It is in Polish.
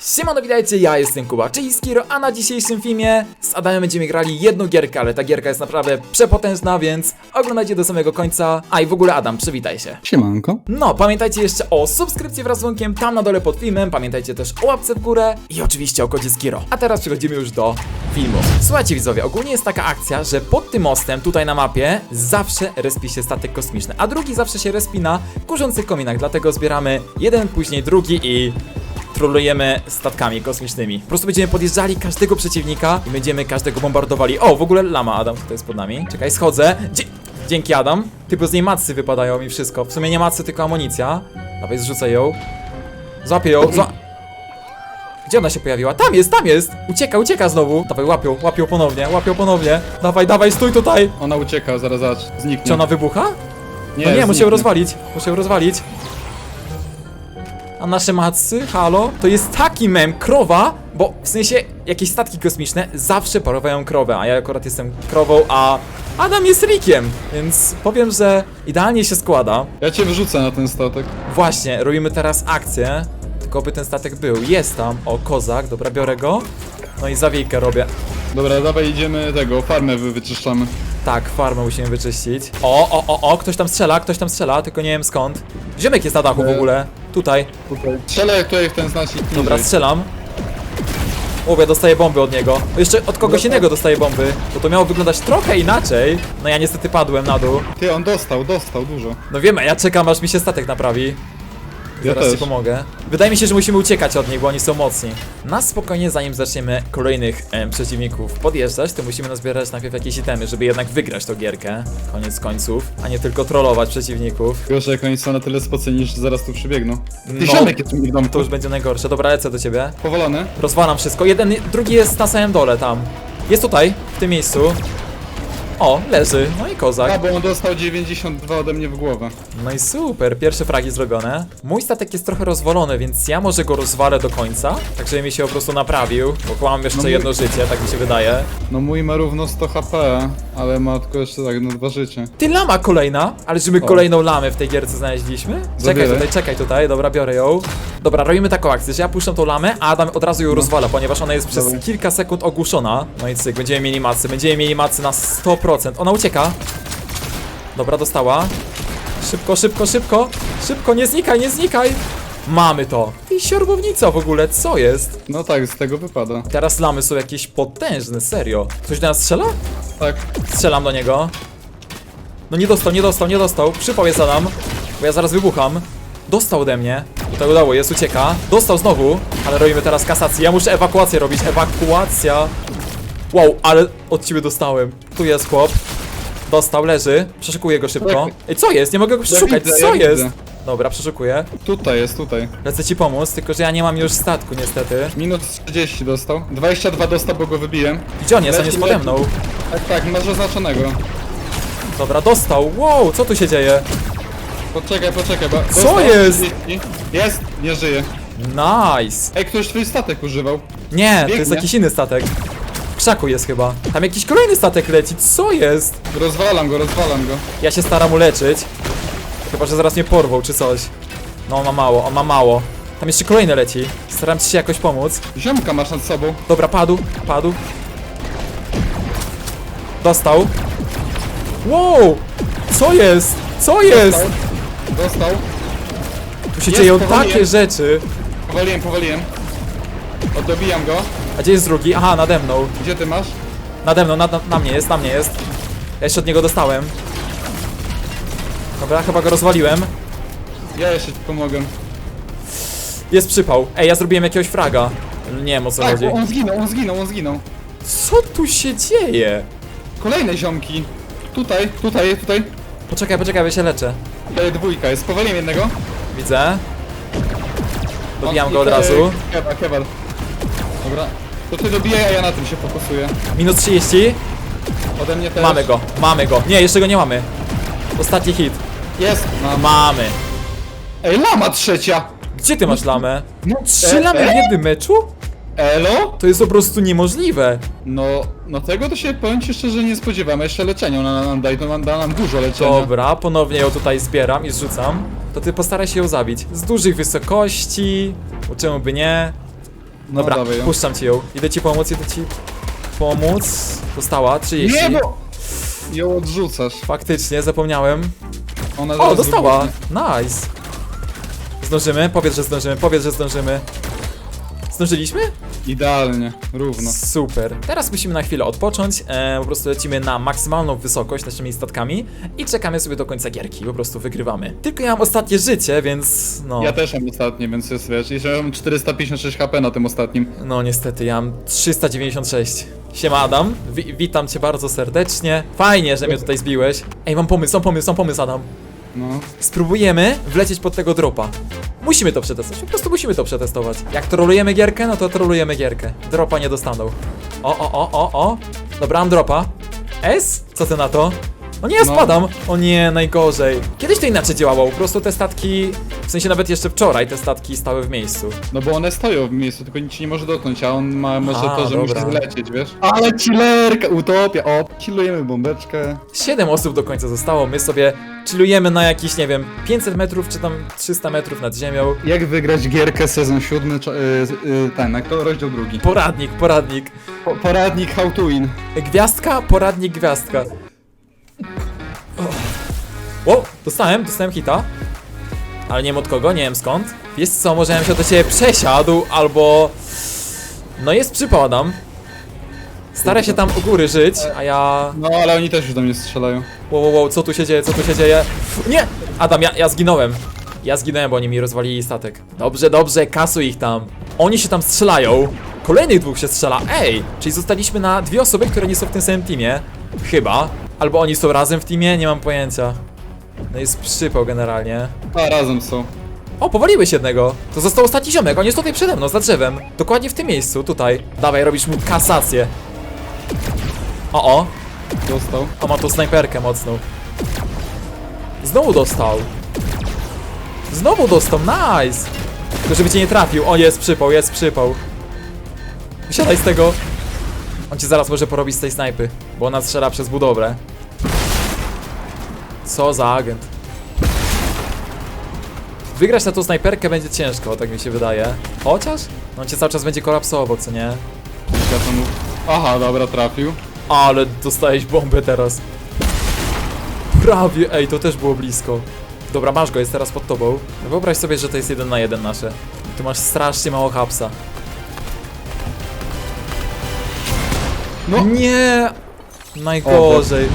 Siemano, witajcie, ja jestem Kuba, czyli Skiro, a na dzisiejszym filmie z Adamem będziemy grali jedną gierkę, ale ta gierka jest naprawdę przepotężna, więc oglądajcie do samego końca. A i w ogóle Adam, przywitaj się. Siemanko. No, pamiętajcie jeszcze o subskrypcji wraz z dzwonkiem tam na dole pod filmem, pamiętajcie też o łapce w górę i oczywiście o kodzie Skiro. A teraz przechodzimy już do filmu. Słuchajcie widzowie, ogólnie jest taka akcja, że pod tym mostem tutaj na mapie zawsze respi się statek kosmiczny, a drugi zawsze się respi na kurzących kominach, dlatego zbieramy jeden, później drugi i trolujemy statkami kosmicznymi. Po prostu będziemy podjeżdżali każdego przeciwnika i będziemy każdego bombardowali. O, w ogóle lama Adam tutaj jest pod nami. Czekaj, schodzę. Dzie dzięki Adam. Tylko z niej macy wypadają mi wszystko. W sumie nie macy, tylko amunicja. Dawaj, zrzucę ją. Złapię ją. Zła Gdzie ona się pojawiła? Tam jest, tam jest! Ucieka, ucieka znowu. Dawaj, łapią, łapią ponownie, łapią ponownie. Dawaj, dawaj, stój tutaj. Ona ucieka, zaraz zobacz, zniknie. Czy ona wybucha? Nie, no nie, muszę ją rozwalić. Muszę ją rozwalić. A nasze macy, halo? To jest taki mem, krowa, bo w sensie jakieś statki kosmiczne zawsze parowają krowę, a ja akurat jestem krową, a Adam jest rikiem, więc powiem, że idealnie się składa. Ja cię wrzucę na ten statek. Właśnie, robimy teraz akcję, tylko by ten statek był. Jest tam, o kozak, dobra, biorę go. No i zawijkę robię. Dobra, dawaj idziemy tego, farmę wy wyczyszczamy. Tak, farmę musimy wyczyścić. O, o, o, o, ktoś tam strzela, ktoś tam strzela, tylko nie wiem skąd. Ziemek jest na dachu w E, ogóle. Tutaj. Tutaj. Strzelaj tutaj w ten znacznik Dobra, niżej. strzelam. O, ja dostaję bomby od niego. Jeszcze od kogoś Dobra. innego dostaję bomby. Bo to miało wyglądać trochę inaczej. No ja niestety padłem na dół. Ty, on dostał, dostał dużo. No wiemy, ja czekam aż mi się statek naprawi. Ja Zaraz ci też. pomogę. Wydaje mi się, że musimy uciekać od nich, bo oni są mocni. Na spokojnie, zanim zaczniemy kolejnych em, przeciwników podjeżdżać, to musimy nazbierać najpierw jakieś itemy, żeby jednak wygrać tą gierkę. Koniec końców, a nie tylko trollować przeciwników. Gorzej jak oni są na tyle spoceni, że zaraz tu przybiegną. Ty No. ziomek jest u mnie w domu. To już będzie najgorsze. Dobra, lecę do ciebie. Powalony? Rozwalam wszystko. Jeden, drugi jest na samym dole tam. Jest tutaj, w tym miejscu. O, leży. No i A, kozak. bo on dostał 92 ode mnie w głowę. No i super, pierwsze fragi zrobione. Mój statek jest trochę rozwalony, więc ja może go rozwalę do końca, tak żeby mi się po prostu naprawił, bo mam jeszcze No mój- jedno życie, tak mi się wydaje. No mój ma równo 100 HP, ale ma tylko jeszcze tak, no dwa życie. Ty lama kolejna, ale czy my O. kolejną lamę w tej gierce znaleźliśmy? Czekaj tutaj, czekaj tutaj, dobra, biorę ją. Dobra, robimy taką akcję, że ja puszczam tą lamę, a Adam od razu ją rozwala, ponieważ ona jest przez Dobra. kilka sekund ogłuszona. No i cyk, będziemy mieli macy, będziemy mieli macy na 100%. Ona ucieka. Dobra, dostała. Szybko, szybko, szybko. Szybko, nie znikaj, nie znikaj. Mamy to. I siorbownica w ogóle, co jest? No tak, z tego wypada. Teraz lamy są jakieś potężne, serio. Ktoś do nas strzela? Tak. Strzelam do niego. No nie dostał, nie dostał, nie dostał. Przypał jest Adam, bo ja zaraz wybucham. Dostał ode mnie. Tutaj udało, jest, ucieka. Dostał znowu, ale robimy teraz kasację. Ja muszę ewakuację robić, ewakuacja. Wow, ale od ciebie dostałem. Tu jest chłop. Dostał, leży. Przeszukuję go szybko. Ej, co jest? Nie mogę go przeszukać, widzę, co ja jest? widzę. Dobra, przeszukuję. Tutaj jest, tutaj. Lecę ci pomóc, tylko że ja nie mam już statku niestety. Minus 30 dostał. 22 dostał, bo go wybiłem. Gdzie on jest? On Leci, jest pode leci. mną. Tak, tak, masz oznaczonego. Dobra, dostał. Wow, co tu się dzieje? Poczekaj, poczekaj, bo... Co dostał jest? 30. Jest, nie żyje. Nice. Ej, ktoś twój statek używał. Nie, to Biegnie. jest jakiś inny statek. W krzaku jest chyba. Tam jakiś kolejny statek leci, co jest? Rozwalam go, rozwalam go. Ja się staram uleczyć. Chyba, że zaraz mnie porwą czy coś. No on ma mało, on ma mało. Tam jeszcze kolejny leci. Staram ci się jakoś pomóc. Ziomka masz nad sobą. Dobra, padł, padł. Dostał. Wow! Co jest? Co jest? Dostał. Dostał. Tu się Jest, dzieją takie rzeczy. Powaliłem, powaliłem. Odobijam go. A gdzie jest drugi? Aha, nade mną. Gdzie ty masz? Nade mną, na, na, na mnie jest, na mnie jest. Ja jeszcze od niego dostałem. Dobra, chyba go rozwaliłem. Ja jeszcze ci pomogę. Jest przypał. Ej, ja zrobiłem jakiegoś fraga. Nie wiem o co Tak, chodzi. on zginął, on zginął, on zginął. Co tu się dzieje? Kolejne ziomki. Tutaj, tutaj, tutaj. Poczekaj, poczekaj, bo się leczę. Tutaj dwójka jest. Powaliłem jednego. Widzę. Dobijam On- go od i- razu. Keba, keba. Dobra. To ty dobijaj, a ja na tym się fokusuję. Minus 30. Ode mnie też. Mamy go, mamy go. Nie, jeszcze go nie mamy. Ostatni hit. Jest. No. Mamy. Ej, lama trzecia! Gdzie ty masz lamę? No, Trzy e, lamy w e? jednym meczu? Elo? To jest po prostu niemożliwe. No, no tego to się powiem ci szczerze nie spodziewam. Jeszcze leczenia ona nam daje, to nam da nam dużo leczenia. Dobra, ponownie ją tutaj zbieram i zrzucam. To ty postaraj się ją zabić. Z dużych wysokości. Bo Czemu by nie? No Dobra, dawaj ją. puszczam ci ją. Idę ci pomóc, idę ci pomóc. Dostała 30. Nie, bo... Ją odrzucasz. Faktycznie, zapomniałem. Ona O, zaraz dostała! wybuchnie. Nice. Zdążymy? Powiedz, że zdążymy, powiedz, że zdążymy. Zdążyliśmy? Idealnie, równo. Super. Teraz musimy na chwilę odpocząć. E, po prostu lecimy na maksymalną wysokość naszymi statkami i czekamy sobie do końca gierki. Po prostu wygrywamy. Tylko ja mam ostatnie życie, więc no. Ja też mam ostatnie, więc jest wiesz, jeszcze mam 456 HP na tym ostatnim. No niestety, ja mam 396. Siema Adam, Wi witam cię bardzo serdecznie. Fajnie, że mnie tutaj zbiłeś. Ej, mam pomysł, mam pomysł, mam pomysł Adam. No. Spróbujemy wlecieć pod tego dropa. Musimy to przetestować, po prostu musimy to przetestować. Jak trolujemy gierkę, no to trolujemy gierkę. Dropa nie dostaną. O, o, o, o, o. Dobra, mam dropa. S? Co ty na to? O nie, No. spadam! O nie, najgorzej. Kiedyś to inaczej działało, po prostu te statki, w sensie nawet jeszcze wczoraj te statki stały w miejscu. No bo one stoją w miejscu, tylko nic ci nie może dotknąć, a on ma może A, to, że dobra. musi zlecieć, wiesz? Ale chillerka, utopia, o, chillujemy bombeczkę. 7 osób do końca zostało, my sobie chillujemy na jakieś, nie wiem, 500 metrów czy tam 300 metrów nad ziemią. Jak wygrać gierkę sezon siódmy, cza- y, y, ten, jak to rozdział drugi. Poradnik, poradnik. Po, poradnik how to win. Gwiazdka, poradnik, gwiazdka. O, dostałem, dostałem hita. Ale nie wiem od kogo, nie wiem skąd. Wiesz co, może ja się do ciebie przesiadł, albo... No jest przypał, Adam. Stara się tam u góry żyć, a ja... No ale oni też już do mnie strzelają. Wow, wow, wow, co tu się dzieje, co tu się dzieje? Nie! Adam, ja, ja zginąłem. Ja zginąłem, bo oni mi rozwalili statek. Dobrze, dobrze, kasuj ich tam. Oni się tam strzelają. Kolejnych dwóch się strzela. Ej! Czyli zostaliśmy na dwie osoby, które nie są w tym samym teamie. Chyba. Albo oni są razem w teamie, nie mam pojęcia. No jest przypał generalnie. A, razem są. O, powaliłeś jednego. To został ostatni ziomek, on jest tutaj przede mną, za drzewem. Dokładnie w tym miejscu, tutaj. Dawaj, robisz mu kasację. O, o. Dostał. A ma tu snajperkę mocną. Znowu dostał. Znowu dostał, nice! Tylko żeby cię nie trafił. O, jest przypał, jest przypał. Wysiadaj z tego. On cię zaraz może porobić z tej snajpy, bo ona strzela przez budowlę. Co za agent. Wygrać na tą snajperkę będzie ciężko, tak mi się wydaje. Chociaż? No on cię cały czas będzie kolapsował, co nie? Aha, dobra, trafił. Ale dostałeś bombę teraz. Prawie, ej, to też było blisko. Dobra, masz go, jest teraz pod tobą. Wyobraź sobie, że to jest jeden na jeden nasze. Tu masz strasznie mało hapsa. No. Nie! Najgorzej.